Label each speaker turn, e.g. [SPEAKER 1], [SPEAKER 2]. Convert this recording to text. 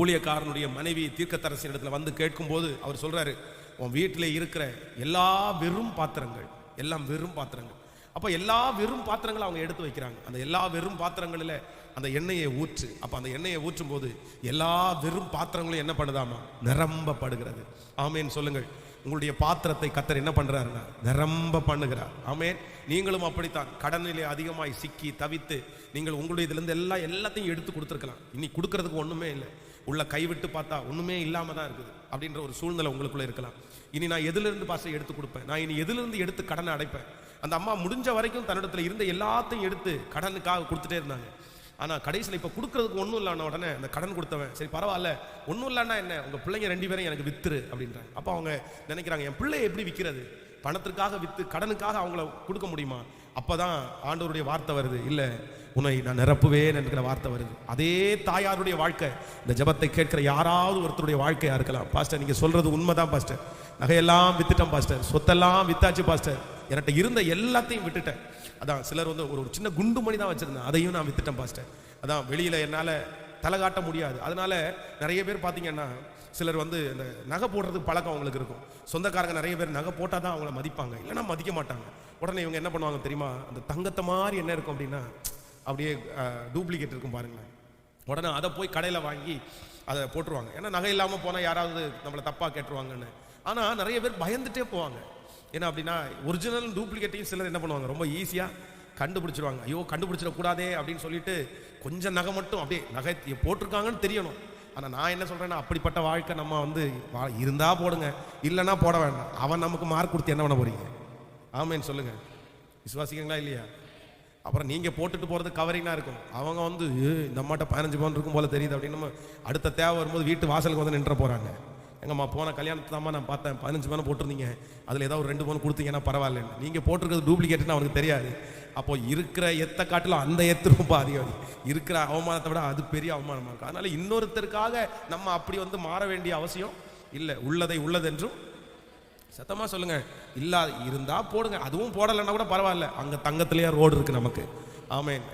[SPEAKER 1] ஊழியக்காரனுடைய மனைவி தீர்க்கத்தரசின் இடத்துல வந்து கேட்கும்போது அவர் சொல்கிறாரு உன் வீட்டில் இருக்கிற எல்லா வெறும் பாத்திரங்கள் எல்லாம் வெறும் பாத்திரங்கள். அப்போ எல்லா வெறும் பாத்திரங்களும் அவங்க எடுத்து வைக்கிறாங்க. அந்த எல்லா வெறும் பாத்திரங்களில் அந்த எண்ணெயை ஊற்று. அப்போ அந்த எண்ணெயை ஊற்றும் போது எல்லா வெறும் பாத்திரங்களும் என்ன பண்ணுதாமா? நிரம்பப்படுகிறது. ஆமேன்னு சொல்லுங்கள். உங்களுடைய பாத்திரத்தை கத்தர் என்ன பண்ணுறாருன்னா நிரம்ப பண்ணுகிறார். ஆமேன். நீங்களும் அப்படித்தான். கடனிலே அதிகமாய் சிக்கி தவித்து நீங்கள் உங்களுடைய இதுலேருந்து எல்லாம் எல்லாத்தையும் எடுத்து கொடுத்துருக்கலாம். இனி கொடுக்கறதுக்கு ஒன்றுமே இல்லை. உள்ள கைவிட்டு பார்த்தா ஒண்ணுமே இல்லாம தான் இருக்குது அப்படின்ற ஒரு சூழ்நிலை உங்களுக்குள்ள இருக்கலாம். இனி நான் எதுலேருந்து பாசை எடுத்து கொடுப்பேன்? நான் இனி எதிலிருந்து எடுத்து கடனை அடைப்பேன்? அந்த அம்மா முடிஞ்ச வரைக்கும் தன்னிடத்துல இருந்த எல்லாத்தையும் எடுத்து கடனுக்காக கொடுத்துட்டே இருந்தாங்க. ஆனா கடைசியில் இப்போ கொடுக்கறதுக்கு ஒன்றும் இல்லான உடனே அந்த கடன் கொடுத்தவன் சரி பரவாயில்ல ஒன்றும் இல்லைன்னா என்ன? உங்க பிள்ளைங்க ரெண்டு பேரும் எனக்கு வித்துரு அப்படின்றாங்க. அப்போ அவங்க நினைக்கிறாங்க என் பிள்ளை எப்படி விற்கிறது பணத்திற்காக வித்து கடனுக்காக அவங்கள கொடுக்க முடியுமா? அப்பதான் ஆண்டவருடைய வார்த்தை வருது. இல்லை உன்னை நான் நிரப்புவேன் என்கிற வார்த்தை வருது. அதே தாயாருடைய வாழ்க்கை இந்த ஜெபத்தை கேட்கிற யாராவது ஒருத்தருடைய வாழ்க்கையா இருக்கலாம். பாஸ்டர் நீங்க சொல்றது உண்மைதான் பாஸ்டர் நகையெல்லாம் வித்துட்டேன் பாஸ்டர் சொத்தெல்லாம் வித்தாச்சு பாஸ்டர் என்கிட்ட இருந்த எல்லாத்தையும் விட்டுட்டேன். அதான் சிலர் வந்து ஒரு ஒரு சின்ன குண்டு மணி தான் வச்சிருந்தேன். அதையும் நான் வித்துட்டேன் பாஸ்டர் அதான் வெளியில என்னால தலை காட்ட முடியாது. அதனால நிறைய பேர் பார்த்தீங்கன்னா சிலர் வந்து இந்த நகை போடுறதுக்கு பழக்கம் அவங்களுக்கு இருக்கும். சொந்தக்காரங்க நிறைய பேர் நகை போட்டால் தான் அவங்கள மதிப்பாங்க. இல்லைன்னா மதிக்க மாட்டாங்க. உடனே இவங்க என்ன பண்ணுவாங்க தெரியுமா? அந்த தங்கத்தை மாதிரி என்ன இருக்கும் அப்படின்னா அப்படியே டூப்ளிகேட் இருக்கும் பாருங்களேன். உடனே அதை போய் கடையில் வாங்கி அதை போட்டுருவாங்க. ஏன்னா நகை இல்லாமல் போனால் யாராவது நம்மளை தப்பாக கேட்டுருவாங்கன்னு. ஆனால் நிறைய பேர் பயந்துட்டே போவாங்க. ஏன்னா அப்படின்னா ஒரிஜினல் டூப்ளிகேட்டையும் சிலர் என்ன பண்ணுவாங்க? ரொம்ப ஈஸியாக கண்டுபிடிச்சிருவாங்க. ஐயோ கண்டுபிடிச்சிடக்கூடாதே அப்படின்னு சொல்லிட்டு கொஞ்சம் நகை மட்டும் அப்படியே நகை போட்டிருக்காங்கன்னு தெரியணும். ஆனால் நான் என்ன சொல்கிறேன்னா அப்படிப்பட்ட வாழ்க்கை நம்ம வந்து வா- போடுங்க. இல்லைன்னா போட வேண்டாம். அவன் நமக்கு மார்க் கொடுத்து என்ன பண்ண போகிறீங்க ஆமேன்னு சொல்லுங்கள் விசுவாசிக்கங்களா இல்லையா? அப்புறம் நீங்கள் போட்டுட்டு போகிறது கவரிங்கா இருக்கும். அவங்க வந்து இந்த அம்மாட்ட பதினஞ்சு பவுன் இருக்கும் போல தெரியுது அப்படின்னு நம்ம அடுத்த தேவை வரும்போது வீட்டு வாசலுக்கு வந்து நின்று போகிறாங்க எங்கம்மா போன கல்யாணத்தாம்மா நான் பார்த்தேன். பதினஞ்சு பவுன் போட்டிருந்தீங்க. அதில் ஏதாவது ஒரு ரெண்டு பவுன் கொடுத்தீங்கன்னா பரவாயில்ல நீங்கள் போட்டிருக்கிறது டூப்ளிகேட்னு அவனுக்கு தெரியாது. அப்போ இருக்கிற எத்த காட்டிலும் அந்த எத்திருக்கும் பாதிக்காது அதிகம் இருக்கிற அவமானத்தை விட அது பெரிய அவமானமாக இருக்கும். அதனால் இன்னொருத்தருக்காக நம்ம அப்படி வந்து மாற வேண்டிய அவசியம் இல்லை. உள்ளதை உள்ளதென்றும் சத்தமாக சொல்லுங்க. இல்லாத இருந்தால் போடுங்க. அதுவும் போடலைன்னா கூட பரவாயில்ல. அங்கே தங்கத்திலேயே ரோடு இருக்குது நமக்கு. ஆமென்.